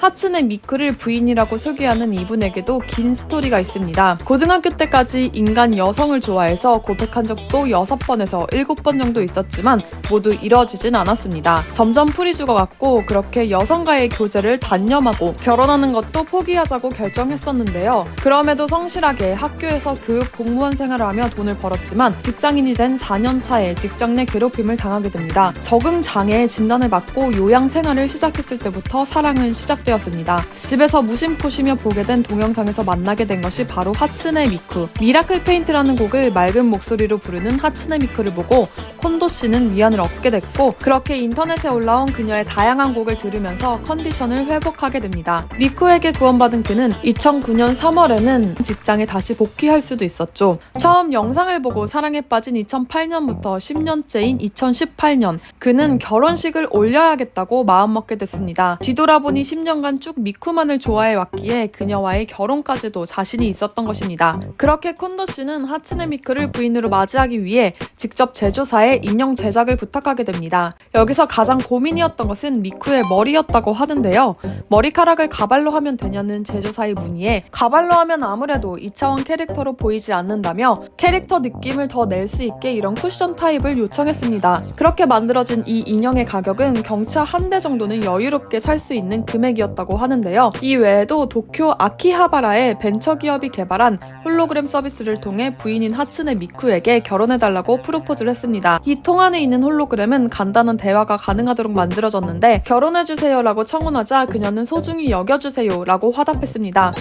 하츠네 미크를 부인이라고 소개하는 이분에게도 긴 스토리가 있습니다. 고등학교 때까지 인간 여성을 좋아해서 고백한 적도 6번에서 7번 정도 있었지만 모두 이뤄지진 않았습니다. 점점 풀이 죽어갔고 그렇게 여성과의 교제를 단념하고 결혼하는 것도 포기하자고 결정했었는데요. 그럼에도 성실하게 학교에서 교육 공무원 생활을 하며 돈을 벌었지만 직장인이 된 4년 차에 직장 내 괴롭힘을 당하게 됩니다. 적응 장애 진단을 받고 요양 생활을 시작했을 때부터 사랑은 시작 되었습니다. 집에서 무심코 쉬며 보게 된 동영상에서 만나게 된 것이 바로 하츠네 미쿠. 미라클 페인트라는 곡을 맑은 목소리로 부르는 하츠네 미쿠를 보고 콘도 씨는 위안을 얻게 됐고 그렇게 인터넷에 올라온 그녀의 다양한 곡을 들으면서 컨디션을 회복하게 됩니다. 미쿠에게 구원받은 그는 2009년 3월에는 직장에 다시 복귀할 수도 있었죠. 처음 영상을 보고 사랑에 빠진 2008년부터 10년째인 2018년 그는 결혼식을 올려야겠다고 마음먹게 됐습니다. 뒤돌아보니 10년 간 쭉 미쿠만을 좋아해 왔기에 그녀와의 결혼까지도 자신이 있었던 것입니다. 그렇게 콘도 씨는 하츠네 미쿠를 부인으로 맞이하기 위해 직접 제조사에 인형 제작을 부탁하게 됩니다. 여기서 가장 고민이었던 것은 미쿠의 머리였다고 하는데요. 머리카락을 가발로 하면 되냐는 제조사의 문의에 가발로 하면 아무래도 2차원 캐릭터로 보이지 않는다며 캐릭터 느낌을 더 낼 수 있게 이런 쿠션 타입을 요청했습니다. 그렇게 만들어진 이 인형의 가격은 경차 한 대 정도는 여유롭게 살 수 있는 금액이었다 고 하는데요. 이 외에도 도쿄 아키하바라의 벤처기업이 개발한 홀로그램 서비스를 통해 부인인 하츠네 미쿠에게 결혼해달라고 프로포즈를 했습니다. 이 통 안에 있는 홀로그램은 간단한 대화가 가능하도록 만들어졌는데 결혼해주세요라고 청혼하자 그녀는 소중히 여겨주세요라고 화답했습니다.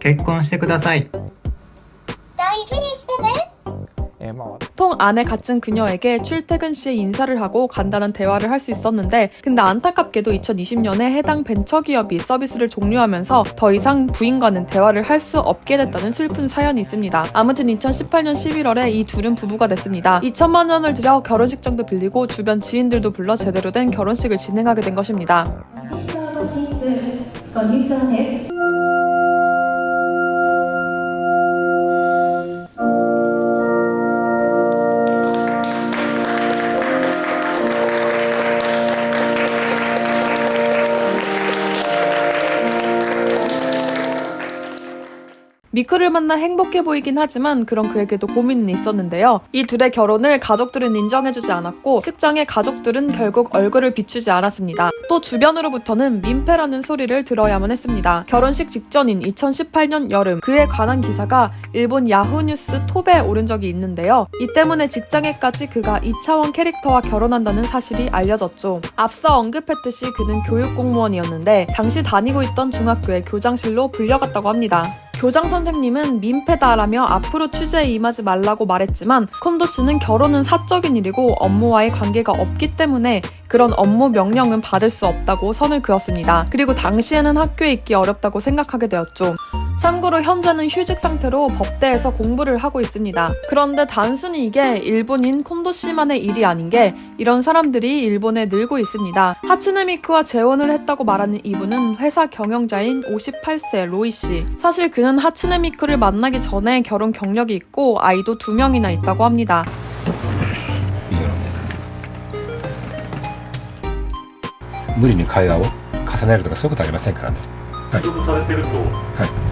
結婚してください。 통 안에 갇힌 그녀에게 출퇴근 시에 인사를 하고 간단한 대화를 할 수 있었는데 근데 안타깝게도 2020년에 해당 벤처기업이 서비스를 종료하면서 더 이상 부인과는 대화를 할 수 없게 됐다는 슬픈 사연이 있습니다. 아무튼 2018년 11월에 이 둘은 부부가 됐습니다. 2천만 원을 들여 결혼식장도 빌리고 주변 지인들도 불러 제대로 된 결혼식을 진행하게 된 것입니다. 미쿠를 만나 행복해 보이긴 하지만 그런 그에게도 고민은 있었는데요. 이 둘의 결혼을 가족들은 인정해주지 않았고 식장의 가족들은 결국 얼굴을 비추지 않았습니다. 또 주변으로부터는 민폐라는 소리를 들어야만 했습니다. 결혼식 직전인 2018년 여름 그에 관한 기사가 일본 야후 뉴스 톱에 오른 적이 있는데요. 이 때문에 직장에까지 그가 2차원 캐릭터와 결혼한다는 사실이 알려졌죠. 앞서 언급했듯이 그는 교육 공무원이었는데 당시 다니고 있던 중학교의 교장실로 불려갔다고 합니다. 교장 선생님은 민폐다라며 앞으로 취재에 임하지 말라고 말했지만 콘도 씨는 결혼은 사적인 일이고 업무와의 관계가 없기 때문에 그런 업무 명령은 받을 수 없다고 선을 그었습니다. 그리고 당시에는 학교에 있기 어렵다고 생각하게 되었죠. 참고로 현재는 휴직 상태로 법대에서 공부를 하고 있습니다. 그런데 단순히 이게 일본인 콘도 씨만의 일이 아닌 게 이런 사람들이 일본에 늘고 있습니다. 하츠네 미크와 재혼을 했다고 말하는 이분은 회사 경영자인 58세 로이 씨. 사실 그는 하츠네 미크를 만나기 전에 결혼 경력이 있고 아이도 두 명이나 있다고 합니다. いいよ無理に会話を重ねるとかそういうことありませんからね仕事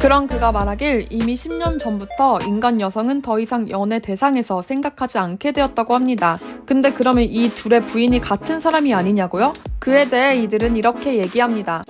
그런 그가 말하길 이미 10년 전부터 인간 여성은 더 이상 연애 대상에서 생각하지 않게 되었다고 합니다. 근데 그러면 이 둘의 부인이 같은 사람이 아니냐고요? 그에 대해 이들은 이렇게 얘기합니다.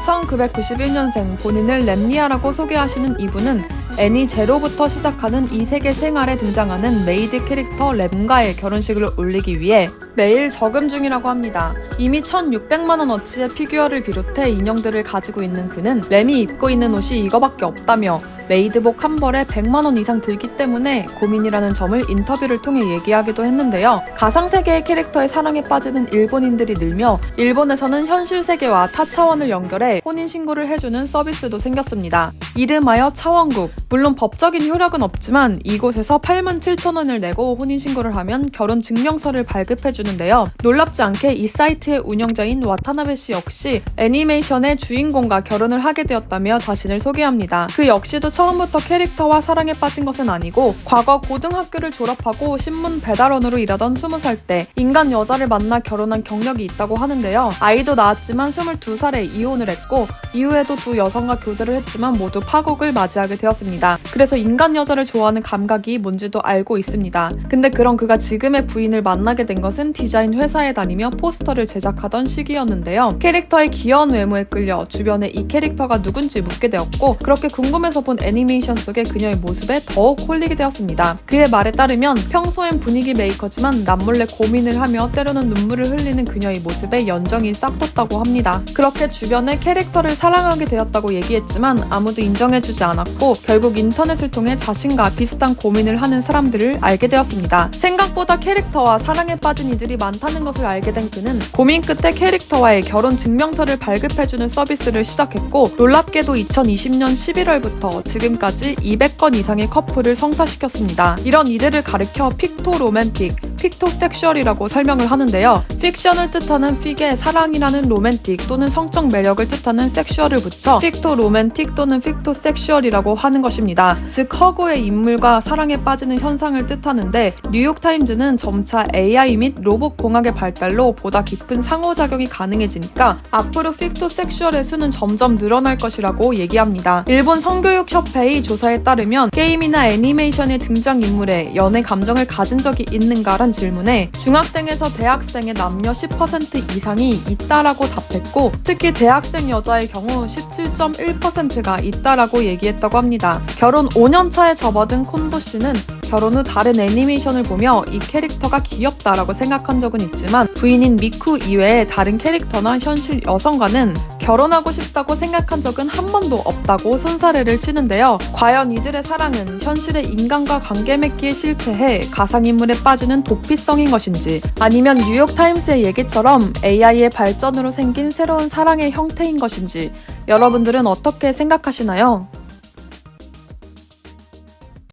1991년생 본인을 램리아라고 소개하시는 이분은 애니 제로부터 시작하는 이 세계 생활에 등장하는 메이드 캐릭터 램과의 결혼식을 올리기 위해 매일 저금 중이라고 합니다. 이미 1,600만 원 어치의 피규어를 비롯해 인형들을 가지고 있는 그는 램이 입고 있는 옷이 이거밖에 없다며 메이드복 한 벌에 100만 원 이상 들기 때문에 고민이라는 점을 인터뷰를 통해 얘기하기도 했는데요. 가상세계의 캐릭터에 사랑에 빠지는 일본인들이 늘며 일본에서는 현실 세계와 타 차원을 연결해 혼인신고를 해주는 서비스도 생겼습니다. 이름하여 차원국. 물론 법적인 효력은 없지만 이곳에서 8만 7천 원을 내고 혼인신고를 하면 결혼 증명서를 발급해주는데요. 놀랍지 않게 이 사이트의 운영자인 와타나베 씨 역시 애니메이션의 주인공과 결혼을 하게 되었다며 자신을 소개합니다. 그 역시도 처음부터 캐릭터와 사랑에 빠진 것은 아니고 과거 고등학교를 졸업하고 신문 배달원으로 일하던 20살 때 인간 여자를 만나 결혼한 경력이 있다고 하는데요. 아이도 낳았지만 22살에 이혼을 했고 이후에도 두 여성과 교제를 했지만 모두 파국을 맞이하게 되었습니다. 그래서 인간 여자를 좋아하는 감각이 뭔지도 알고 있습니다. 근데 그런 그가 지금의 부인을 만나게 된 것은 디자인 회사에 다니며 포스터를 제작하던 시기였는데요. 캐릭터의 귀여운 외모에 끌려 주변에 이 캐릭터가 누군지 묻게 되었고 그렇게 궁금해서 본 애니메이션 속의 그녀의 모습에 더욱 홀리게 되었습니다. 그의 말에 따르면 평소엔 분위기 메이커지만 남몰래 고민을 하며 때로는 눈물을 흘리는 그녀의 모습에 연정이 싹 텄다고 합니다. 그렇게 주변에 캐릭터를 사랑하게 되었다고 얘기했지만 아무도 인정해주지 않았고 결국 인터넷을 통해 자신과 비슷한 고민을 하는 사람들을 알게 되었습니다. 생각보다 캐릭터와 사랑에 빠진 이들이 많다는 것을 알게 된 그는 고민 끝에 캐릭터와의 결혼 증명서를 발급해주는 서비스를 시작했고 놀랍게도 2020년 11월부터 지금까지 200건 이상의 커플을 성사시켰습니다. 이런 이들을 가리켜 픽토 로맨틱, 픽토 섹슈얼이라고 설명을 하는데요. 픽션을 뜻하는 픽에 사랑이라는 로맨틱 또는 성적 매력을 뜻하는 섹슈얼을 붙여 픽토 로맨틱 또는 픽토 섹슈얼이라고 하는 것입니다. 즉 허구의 인물과 사랑에 빠지는 현상을 뜻하는데 뉴욕타임즈는 점차 AI 및 로봇 공학의 발달로 보다 깊은 상호작용이 가능해지니까 앞으로 픽토 섹슈얼의 수는 점점 늘어날 것이라고 얘기합니다. 일본 성교육 협회의 조사에 따르면 게임이나 애니메이션의 등장인물에 연애 감정을 가진 적이 있는가란 질문에 중학생에서 대학생의 남녀 10% 이상이 있다라고 답했고 특히 대학생 여자의 경우 17.1%가 있다라고 얘기했다고 합니다. 결혼 5년 차에 접어든 콘도 씨는 결혼 후 다른 애니메이션을 보며 이 캐릭터가 귀엽다라고 생각한 적은 있지만 부인인 미쿠 이외에 다른 캐릭터나 현실 여성과는 결혼하고 싶다고 생각한 적은 한 번도 없다고 손사래를 치는데요. 과연 이들의 사랑은 현실의 인간과 관계 맺기에 실패해 가상인물에 빠지는 도피성인 것인지 아니면 뉴욕타임스의 얘기처럼 AI의 발전으로 생긴 새로운 사랑의 형태인 것인지 여러분들은 어떻게 생각하시나요?